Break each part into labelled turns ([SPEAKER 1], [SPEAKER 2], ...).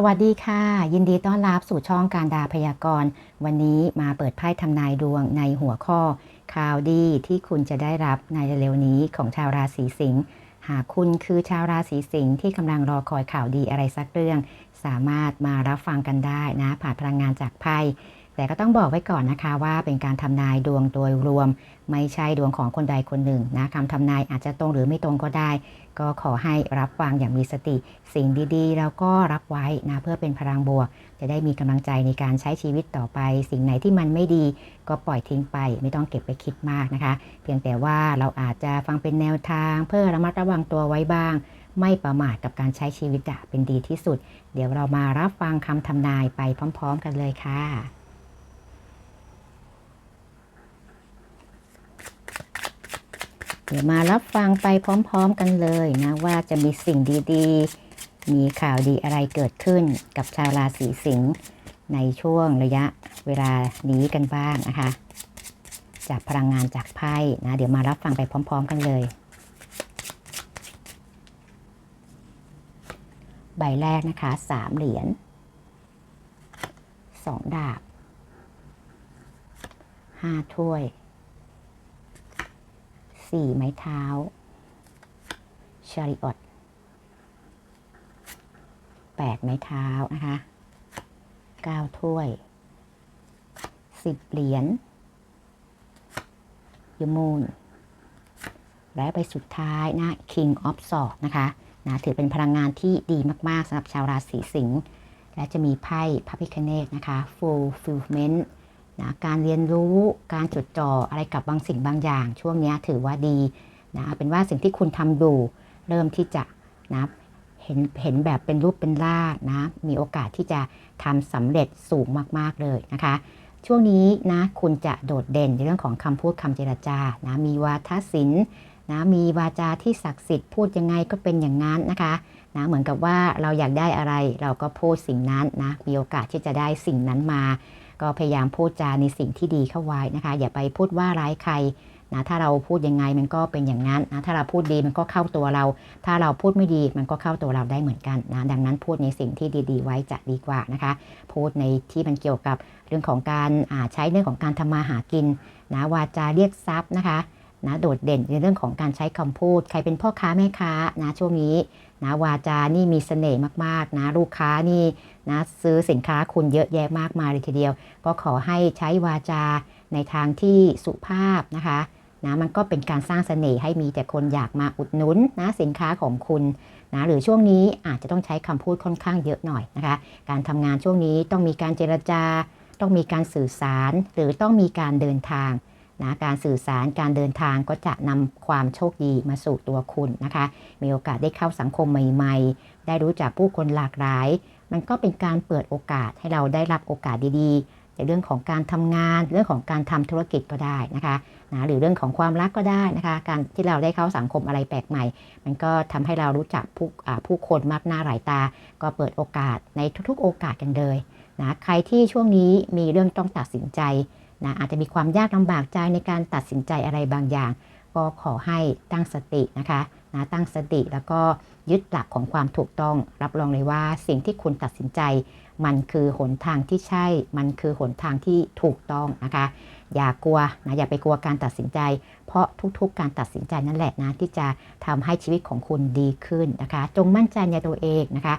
[SPEAKER 1] สวัสดีค่ะ ยินดีต้อนรับสู่ช่องการดาพยากรณ์ วันนี้มาเปิดไพ่ทำนายดวงในหัวข้อ ข่าวดีที่คุณจะได้รับในเร็วนี้ของชาวราศีสิงห์หากคุณคือชาวราศีสิงห์ที่กำลังรอคอยข่าวดีอะไรสักเรื่อง สามารถมารับฟังกันได้นะผ่านพลังงานจากไพ่แต่ก็ต้องบอกไว้ก่อนนะคะว่าเป็นการทำนายดวงโดยรวม ไม่ใช่ดวงของคนใดคนหนึ่งนะคำทำนายอาจจะตรงหรือไม่ตรงก็ได้ ก็ขอให้รับฟังอย่างมีสติ สิ่งดีๆ แล้วก็รับไว้นะเพื่อเป็นพลังบวก จะได้มีกำลังใจในการใช้ชีวิตต่อไป สิ่งไหนที่มันไม่ดี ก็ปล่อยทิ้งไป ไม่ต้องเก็บไปคิดมากนะคะ เพียงแต่ว่าเราอาจจะฟังเป็นแนวทาง เพื่อระมัดระวังตัวไว้บ้าง ไม่ประมาทกับการใช้ชีวิตอะเป็นดีที่สุด เดี๋ยวเรามารับฟังคำทำนายไปพร้อม ๆ กันเลยค่ะเดี๋ยวมารับฟังไปพร้อม ๆ กันเลยนะว่าจะมีสิ่งดีๆ มีข่าวดีอะไรเกิดขึ้นกับชาวราศีสิงห์ในช่วงระยะเวลานี้กันบ้างนะคะ จากพลังงานจากไพ่นะ เดี๋ยวมารับฟังไปพร้อม ๆ กันเลย ใบแรกนะคะสามเหรียญสองดาบห้าถ้วยสี่ไม้เท้า ชาริออตแปดไม้เท้านะคะเก้าถ้วยสิบเหรียญยูมูนและไปสุดท้ายนะ King of Swords นะคะ นะถือเป็นพลังงานที่ดีมาก ๆสำหรับชาวราศีสิงห์และจะมีไพ่พระพิคเนตนะคะ Fulfillment นะการเรียนรู้การจดจ่ออะไรกับบางสิ่งบางอย่าง ช่วงนี้ถือว่าดีนะเป็นว่าสิ่งที่คุณทำอยู่เริ่มที่จะนะเห็นเห็นแบบเป็นรูปเป็นร่างนะมีโอกาสที่จะทำสำเร็จสูงมาก ๆ เลยนะคะ ช่วงนี้นะคุณจะโดดเด่นในเรื่องของคำพูดคำเจรจานะมีวาทศิลป์ นะมีวาจาที่ศักดิ์สิทธิ์พูดยังไงก็เป็นอย่างนั้นนะคะนะเหมือนกับว่าเราอยากได้อะไรเราก็พูดสิ่งนั้นนะมีโอกาสที่จะได้สิ่งนั้นมา ก็พยายามพูดจาในสิ่งที่ดีเข้าไว้นะคะ อย่าไปพูดว่าร้ายใครนะถ้าเราพูดยังไงมันก็เป็นอย่างนั้นนะถ้าเราพูดดีมันก็เข้าตัวเรา ถ้าเราพูดไม่ดีมันก็เข้าตัวเราได้เหมือนกันนะดังนั้นพูดในสิ่งที่ดีๆ ไว้จะดีกว่านะคะ พูดในที่มันเกี่ยวกับเรื่องของการใช้เรื่องของการทำมาหากินนะวาจาเรียกทรัพย์นะคะ นะโดดเด่นในเรื่องของการใช้คำพูด ใครเป็นพ่อค้าแม่ค้านะช่วงนี้นะวาจานี่มีเสน่ห์มากๆนะลูกค้านี่นะซื้อสินค้าคุณเยอะแยะมากมายเลยทีเดียว ก็ขอให้ใช้วาจาในทางที่สุภาพนะคะนะมันก็เป็นการสร้างเสน่ห์ให้มีแต่คนอยากมาอุดหนุนนะสินค้าของคุณนะหรือช่วงนี้อาจจะต้องใช้คำพูดค่อนข้างเยอะหน่อยนะคะ การทำงานช่วงนี้ต้องมีการเจรจา ต้องมีการสื่อสาร หรือต้องมีการเดินทาง นะการสื่อสารการเดินทางก็จะนำความโชคดีมาสู่ตัวคุณนะคะ มีโอกาสได้เข้าสังคมใหม่ๆ ได้รู้จักผู้คนหลากหลาย มันก็เป็นการเปิดโอกาสให้เราได้รับโอกาสดีๆ ในเรื่องของการทำงาน เรื่องของการทำธุรกิจก็ได้นะคะนะหรือเรื่องของความรักก็ได้นะคะ การที่เราได้เข้าสังคมอะไรแปลกใหม่ มันก็ทำให้เรารู้จักผู้ผู้คนมากหน้าหลายตา ก็เปิดโอกาสในทุกๆ โอกาสกันเลยนะ ใครที่ช่วงนี้มีเรื่องต้องตัดสินใจ นะอาจจะมีความยากลำบากใจในการตัดสินใจอะไรบางอย่าง ก็ขอให้ตั้งสตินะคะนะตั้งสติแล้วก็ยึดหลักของความถูกต้อง รับรองเลยว่าสิ่งที่คุณตัดสินใจ มันคือหนทางที่ใช่ มันคือหนทางที่ถูกต้องนะคะ อย่ากลัวนะอย่าไปกลัวการตัดสินใจ เพราะทุกๆ การตัดสินใจนั่นแหละนะที่จะทำให้ชีวิตของคุณดีขึ้นนะคะ จงมั่นใจในตัวเองนะคะ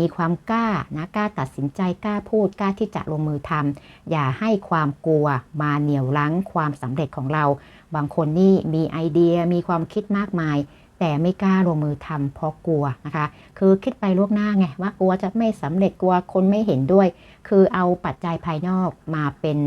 [SPEAKER 1] มีความกล้านะกล้าตัดสินใจกล้าพูดกล้าที่จะลงมือทำอย่าให้ความกลัวมาเหนี่ยวรั้งความสำเร็จของเรา บางคนนี่มีไอเดียมีความคิดมากมาย แต่ไม่กล้าลงมือทำเพราะกลัวนะคะ คือคิดไปล่วงหน้าไงว่ากลัวจะไม่สำเร็จกลัวคนไม่เห็นด้วย คือเอาปัจจัยภายนอกมาเป็น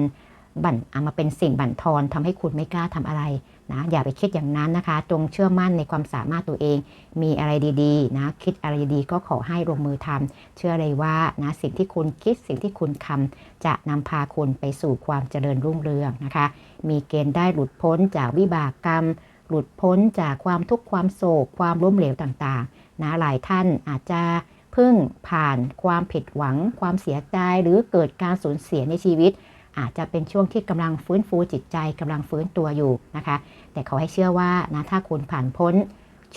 [SPEAKER 1] บั่นเอามาเป็นสิ่งบั่นทอนทำให้คุณไม่กล้าทำอะไร นะอย่าไปคิดอย่างนั้นนะคะ จงเชื่อมั่นในความสามารถตัวเอง มีอะไรดีๆนะคิดอะไรดีๆก็ขอให้ลงมือทำเชื่อเลยว่านะสิ่งที่คุณคิดสิ่งที่คุณทำจะนำพาคุณไปสู่ความเจริญรุ่งเรืองนะคะ มีเกณฑ์ได้หลุดพ้นจากวิบากกรรม หลุดพ้นจากความทุกข์ความโศก ความล้มเหลวต่างๆนะหลายท่านอาจจะเพิ่งผ่านความผิดหวัง ความเสียใจหรือเกิดการสูญเสียในชีวิต อาจจะเป็นช่วงที่กำลังฟื้นฟูจิตใจกำลังฟื้นตัวอยู่นะคะ แต่เขาให้เชื่อว่านะถ้าคุณผ่านพ้น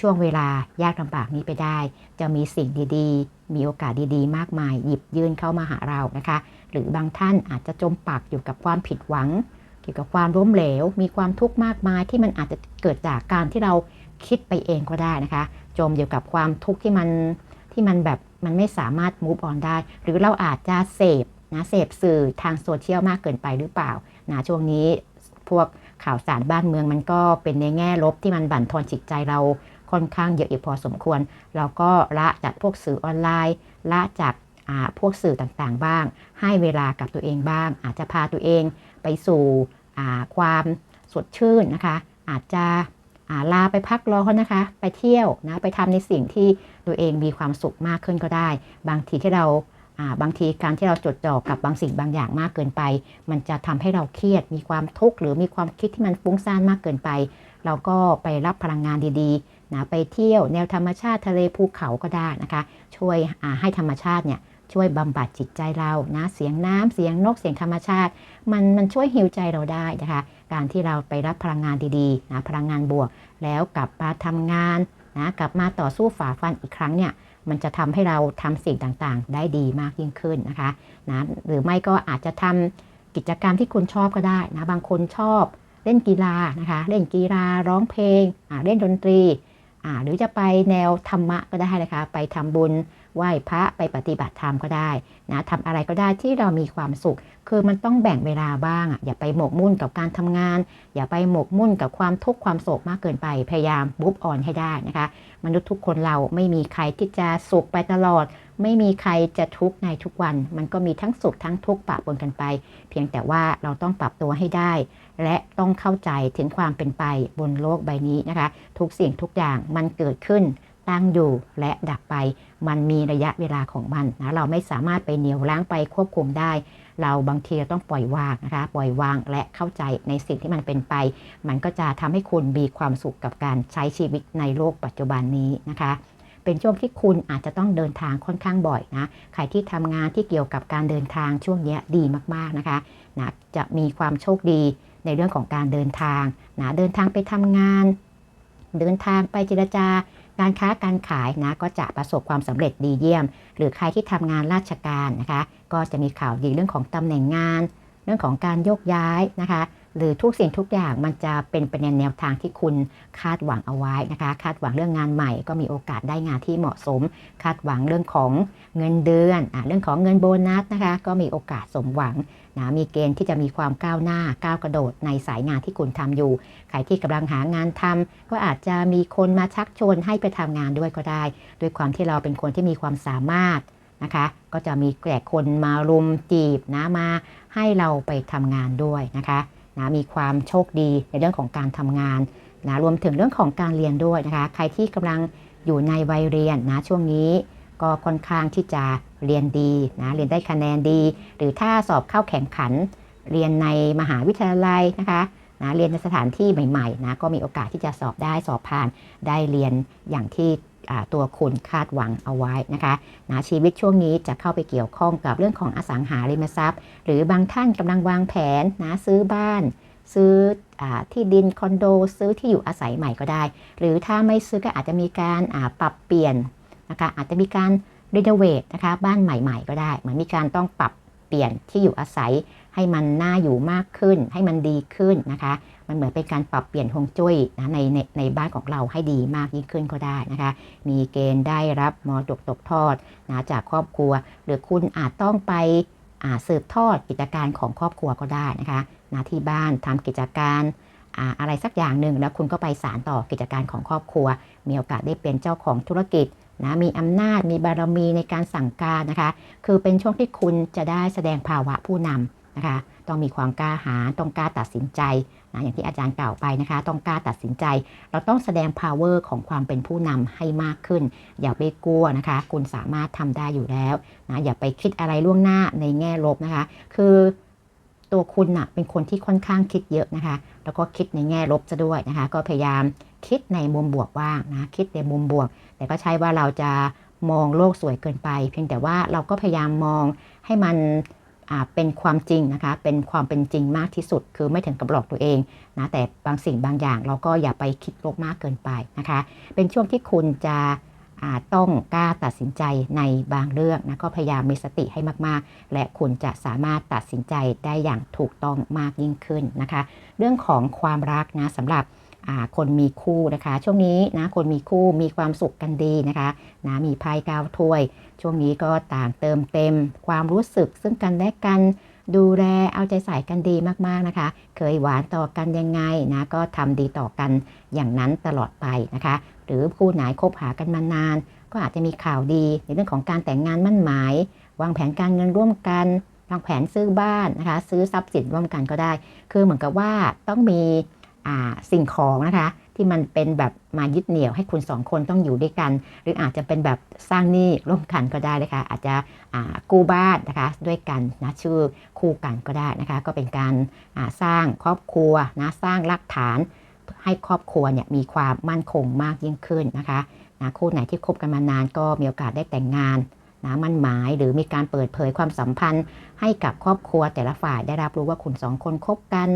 [SPEAKER 1] ช่วงเวลายากลำบากนี้ไปได้ จะมีสิ่งดีๆ มีโอกาสดีๆ มากมาย หยิบยื่นเข้ามาหาเรานะคะ หรือบางท่านอาจจะจมปักอยู่กับความผิดหวัง เกี่ยวกับความล้มเหลว มีความทุกข์มากมายที่มันอาจจะเกิดจากการที่เราคิดไปเองก็ได้นะคะ จมอยู่กับความทุกข์ที่มันที่มันแบบมันไม่สามารถ move on ได้ หรือเราอาจจะเสพ นะเสพสื่อทางโซเชียลมากเกินไปหรือเปล่านะช่วงนี้พวกข่าวสารบ้านเมืองมันก็เป็นในแง่ลบที่มันบั่นทอนจิตใจเราค่อนข้างเยอะอยู่พอสมควร เราก็ละจากพวกสื่อออนไลน์ ละจากพวกสื่อต่างๆบ้าง ให้เวลากับตัวเองบ้าง อาจจะพาตัวเองไปสู่ความสดชื่นนะคะ อาจจะลาไปพักร้อนนะคะ ไปเที่ยวนะ ไปทำในสิ่งที่ตัวเองมีความสุขมากขึ้นก็ได้ บางทีที่เรา บางทีการที่เราจดจ่อกับบางสิ่งบางอย่างมากเกินไป มันจะทำให้เราเครียดมีความทุกข์หรือมีความคิดที่มันฟุ้งซ่านมากเกินไป เราก็ไปรับพลังงานดีๆนะไปเที่ยวแนวธรรมชาติทะเลภูเขาก็ได้นะคะ ช่วยให้ธรรมชาติเนี่ยช่วยบำบัดจิตใจเรานะเสียงน้ำเสียงนกเสียงธรรมชาติ มันมันช่วยฮิวใจเราได้นะคะ การที่เราไปรับพลังงานดีๆนะพลังงานบวก แล้วกลับมาทำงานนะกลับมาต่อสู้ฝ่าฟันอีกครั้งเนี่ย มันจะทำให้เราทำสิ่งต่างๆ ได้ดีมากยิ่งขึ้นนะคะนะหรือไม่ก็อาจจะทำกิจกรรมที่คุณชอบก็ได้นะบางคนชอบเล่นกีฬานะคะเล่นกีฬาร้องเพลงเล่นดนตรีหรือจะไปแนวธรรมะก็ได้นะคะไปทำบุญไหว้พระไปปฏิบัติธรรมก็ได้นะทำอะไรก็ได้ที่เรามีความสุข คือมันต้องแบ่งเวลาบ้างอะอย่าไปหมกมุ่นกับการทำงาน อย่าไปหมกมุ่นกับความทุกข์ความโศกมากเกินไปพยายามบุ๊บออนให้ได้นะคะ มนุษย์ทุกคนเราไม่มีใครที่จะสุขไปตลอด ไม่มีใครจะทุกข์ในทุกวัน มันก็มีทั้งสุขทั้งทุกข์ปะปนกันไป เพียงแต่ว่าเราต้องปรับตัวให้ได้ และต้องเข้าใจถึงความเป็นไปบนโลกใบนี้นะคะ ทุกสิ่งทุกอย่างมันเกิดขึ้นตั้งอยู่และดับไป มันมีระยะเวลาของมันนะเราไม่สามารถไปเหนียวล้างไปควบคุมได้ เราบางทีต้องปล่อยวางนะคะปล่อยวางและเข้าใจในสิ่งที่มันเป็นไป มันก็จะทำให้คุณมีความสุขกับการใช้ชีวิตในโลกปัจจุบันนี้นะคะเป็นช่วงที่คุณอาจจะต้องเดินทางค่อนข้างบ่อยนะ ใครที่ทำงานที่เกี่ยวกับการเดินทางช่วงนี้ดีมากๆนะคะนะจะมีความโชคดีในเรื่องของการเดินทางนะเดินทางไปทำงาน เดินทางไปเจรจา การค้าการขายนะก็จะประสบความสำเร็จดีเยี่ยม หรือใครที่ทำงานราชการนะคะ ก็จะมีข่าวดีเรื่องของตำแหน่งงาน เรื่องของการโยกย้ายนะคะ หรือทุกสิ่งทุกอย่างมันจะเป็นไปในแนวทางที่คุณคาดหวังเอาไว้นะคะ คาดหวังเรื่องงานใหม่ ก็มีโอกาสได้งานที่เหมาะสม คาดหวังเรื่องของเงินเดือนอเรื่องของเงินโบนัสนะคะ ก็มีโอกาสสมหวัง นะมีเกณฑ์ที่จะมีความก้าวหน้าก้าวกระโดดในสายงานที่คุณทำอยู่ ใครที่กำลังหางานทำก็อาจจะมีคนมาชักชวนให้ไปทำงานด้วยก็ได้ ด้วยความที่เราเป็นคนที่มีความสามารถนะคะ ก็จะมีแก่คนมารุมจีบนะมาให้เราไปทำงานด้วยนะคะนะมีความโชคดีในเรื่องของการทำงานนะรวมถึงเรื่องของการเรียนด้วยนะคะ ใครที่กำลังอยู่ในวัยเรียนนะช่วงนี้ก็ค่อนข้างที่จะ เรียนดีนะเรียนได้คะแนนดี หรือถ้าสอบเข้าแข่งขัน เรียนในมหาวิทยาลัยนะคะนะเรียนในสถานที่ใหม่ๆนะก็มีโอกาสที่จะสอบได้สอบผ่านได้เรียนอย่างที่ตัวคุณคาดหวังเอาไว้นะคะนะชีวิตช่วงนี้จะเข้าไปเกี่ยวข้องกับเรื่องของอสังหาริมทรัพย์ หรือบางท่านกำลังวางแผนนะซื้อบ้าน ซื้ออที่ดินคอนโด ซื้อที่อยู่อาศัยใหม่ก็ได้ หรือถ้าไม่ซื้อก็อาจจะมีการปรับเปลี่ยนนะคะอาจจะมีการ รีโนเวทนะคะบ้านใหม่ ๆ ก็ได้ เหมือนมีการต้องปรับเปลี่ยนที่อยู่อาศัย ให้มันน่าอยู่มากขึ้น ให้มันดีขึ้นนะคะ มันเหมือนเป็นการปรับเปลี่ยนฮวงจุ้ยนะในในในบ้านของเราให้ดีมากยิ่งขึ้นก็ได้นะคะ มีเกณฑ์ได้รับมรดกตกทอดนะจากครอบครัว หรือคุณอาจต้องไปสืบทอดกิจการของครอบครัวก็ได้นะคะนะที่บ้านทำกิจการอะไรสักอย่างหนึ่งแล้วคุณก็ไปสารต่อกิจการของครอบครัว มีโอกาสได้เป็นเจ้าของธุรกิจ นะมีอำนาจมีบารมีในการสั่งการนะคะ คือเป็นช่วงที่คุณจะได้แสดงภาวะผู้นำนะคะ ต้องมีความกล้าหาญต้องกล้าตัดสินใจนะอย่างที่อาจารย์กล่าวไปนะคะ ต้องกล้าตัดสินใจ เราต้องแสดง power ของความเป็นผู้นำให้มากขึ้น อย่าไปกลัวนะคะ คุณสามารถทำได้อยู่แล้วนะอย่าไปคิดอะไรล่วงหน้าในแง่ลบนะคะ คือตัวคุณนะ่ะเป็นคนที่ค่อนข้างคิดเยอะนะคะ แล้วก็คิดในแง่ลบซะด้วยนะคะ ก็พยายาม คิดในมุมบวกบ้างนะคิดในมุมบวก แต่ก็ใช่ว่าเราจะมองโลกสวยเกินไป เพียงแต่ว่าเราก็พยายามมองให้มันเป็นความจริงนะคะ เป็นความเป็นจริงมากที่สุด คือไม่ถึงกับหลอกตัวเองนะ แต่บางสิ่งบางอย่างเราก็อย่าไปคิดลบมากเกินไปนะคะ เป็นช่วงที่คุณจะต้องกล้าตัดสินใจในบางเรื่องนะ ก็พยายามมีสติให้มากๆ และคุณจะสามารถตัดสินใจได้อย่างถูกต้องมากยิ่งขึ้นนะคะ เรื่องของความรักนะสำหรับ คนมีคู่นะคะ ช่วงนี้นะคนมีคู่มีความสุขกันดีนะคะนะมีไพ่ก้าวถ้วย ช่วงนี้ก็ต่างเติมเต็ม ความรู้สึกซึ่งกันและกันดูแลเอาใจใส่กันดีมากๆนะคะ เคยหวานต่อกันยังไงนะก็ทำดีต่อกันอย่างนั้นตลอดไปนะคะ หรือคู่ไหนคบหากันมานาน ก็อาจจะมีข่าวดีในเรื่องของการแต่งงานมั่นหมาย วางแผนการเงินร่วมกันวางแผนซื้อบ้านนะคะ ซื้อทรัพย์สินร่วมกันก็ได้ คือเหมือนกับว่าต้องมี สิ่งของนะคะ ที่มันเป็นแบบมายึดเหนี่ยวให้คุณสองคนต้องอยู่ด้วยกัน หรืออาจจะเป็นแบบสร้างหนี้ร่วมกันก็ได้นะคะ อาจจะกู้บ้านนะคะด้วยกันนะชื่อคู่กันก็ได้นะคะ ก็เป็นการสร้างครอบครัวนะสร้างรากฐานให้ครอบครัวเนี่ยมีความมั่นคงมากยิ่งขึ้นนะคะนะคู่ไหนที่คบกันมานานก็มีโอกาสได้แต่งงานนะมั่นหมายหรือมีการเปิดเผยความสัมพันธ์ให้กับครอบครัวแต่ละฝ่ายได้รับรู้ว่าคุณสองคนคบกัน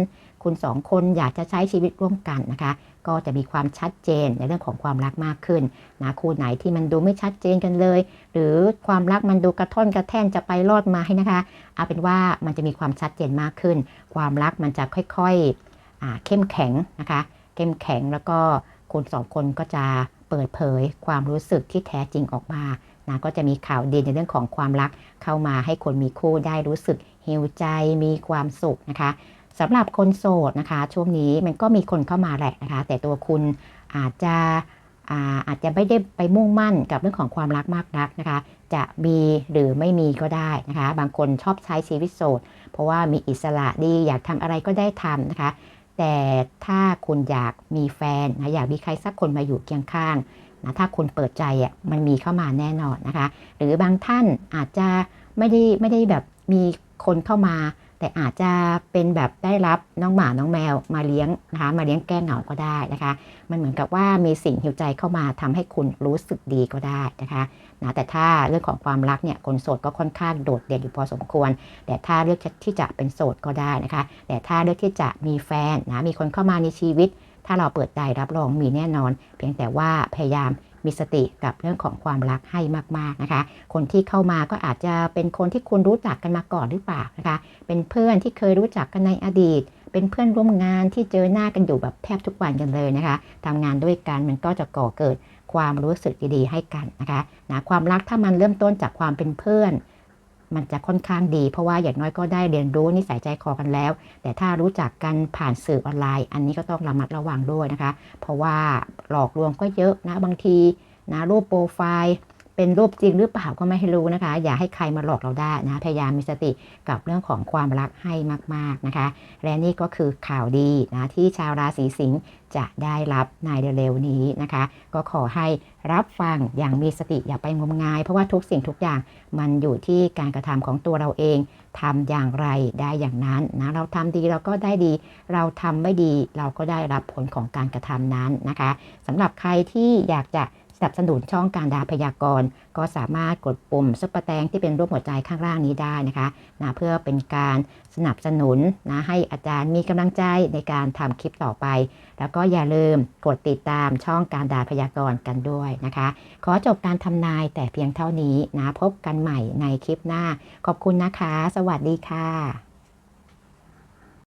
[SPEAKER 1] คุณสองคนอยากจะใช้ชีวิตร่วมกันนะคะ ก็จะมีความชัดเจนในเรื่องของความรักมากขึ้นนะคู่ไหนที่มันดูไม่ชัดเจนกันเลย หรือความรักมันดูกระท่อนกระแท่นจะไปรอดมาให้นะคะ เอาเป็นว่ามันจะมีความชัดเจนมากขึ้น ความรักมันจะค่อยๆเข้มแข็งนะคะ เข้มแข็งแล้วก็คนสองคนก็จะเปิดเผยความรู้สึกที่แท้จริงออกมานะก็จะมีข่าวดีในเรื่องของความรักเข้ามาให้คนมีคู่ได้รู้สึกหิวใจมีความสุขนะคะ สำหรับคนโสดนะคะ ช่วงนี้มันก็มีคนเข้ามาแหละนะคะ แต่ตัวคุณอาจจะอาอาจจะไม่ได้ไปมุ่งมั่นกับเรื่องของความรักมากนักนะคะ จะมีหรือไม่มีก็ได้นะคะ บางคนชอบใช้ชีวิตโสด เพราะว่ามีอิสระดีอยากทำอะไรก็ได้ทำนะคะ แต่ถ้าคุณอยากมีแฟนนะอยากมีใครสักคนมาอยู่เคียงข้างนะถ้าคุณเปิดใจอะมันมีเข้ามาแน่นอนนะคะ หรือบางท่านอาจจะไม่ได้ไม่ได้แบบมีคนเข้ามา แต่อาจจะเป็นแบบได้รับน้องหมาน้องแมวมาเลี้ยงนะคะ มาเลี้ยงแก้เหงาก็ได้นะคะ มันเหมือนกับว่ามีสิ่งหิวใจเข้ามาทำให้คุณรู้สึกดีก็ได้นะคะนะแต่ถ้าเรื่องของความรักเนี่ยคนโสดก็ค่อนข้างโดดเด่นอยู่พอสมควร แต่ถ้าเลือกที่จะเป็นโสดก็ได้นะคะ แต่ถ้าเลือกที่จะมีแฟนนะมีคนเข้ามาในชีวิต ถ้าเราเปิดใจรับรองมีแน่นอน เพียงแต่ว่าพยายาม มีสติกับเรื่องของความรักให้มากๆนะคะ คนที่เข้ามาก็อาจจะเป็นคนที่คุณรู้จักกันมาก่อนหรือเปล่านะคะ เป็นเพื่อนที่เคยรู้จักกันในอดีต เป็นเพื่อนร่วมงานที่เจอหน้ากันอยู่แบบแทบทุกวันกันเลยนะคะทำงานด้วยกันมันก็จะก่อเกิดความรู้สึกดีๆให้กันนะคะนะความรักถ้ามันเริ่มต้นจากความเป็นเพื่อน มันจะค่อนข้างดี เพราะว่าอย่างน้อยก็ได้เรียนรู้นิสัยใจคอกันแล้ว แต่ถ้ารู้จักกันผ่านสื่อออนไลน์ อันนี้ก็ต้องระมัดระวังด้วยนะคะ เพราะว่าหลอกลวงก็เยอะนะบางทีนะรูปโปรไฟล์ เป็นรูปจริงหรือเปล่าก็ไม่ให้รู้นะคะ อย่าให้ใครมาหลอกเราได้นะพยายามมีสติกับเรื่องของความรักให้มากๆนะคะ และนี่ก็คือข่าวดีนะที่ชาวราศีสิงห์จะได้รับในเร็วๆนี้นะคะ ก็ขอให้รับฟังอย่างมีสติอย่าไปงมงาย เพราะว่าทุกสิ่งทุกอย่างมันอยู่ที่การกระทำของตัวเราเองทำอย่างไรได้อย่างนั้นนะเราทำดีเราก็ได้ดี เราทำไม่ดีเราก็ได้รับผลของการกระทำนั้นนะคะสำหรับใครที่อยากจะ นับสนุนช่องการดาพยากรณ์ ก็สามารถกดปุ่มซุปเปอร์แตงที่เป็นรูปหัวใจข้างล่างนี้ได้นะคะนะเพื่อเป็นการสนับสนุนนะให้อาจารย์มีกำลังใจในการทำคลิปต่อไป แล้วก็อย่าลืมกดติดตามช่องการดาพยากรณ์กันด้วยนะคะ ขอจบการทำนายแต่เพียงเท่านี้นะพบกันใหม่ในคลิปหน้า ขอบคุณนะคะ สวัสดีค่ะ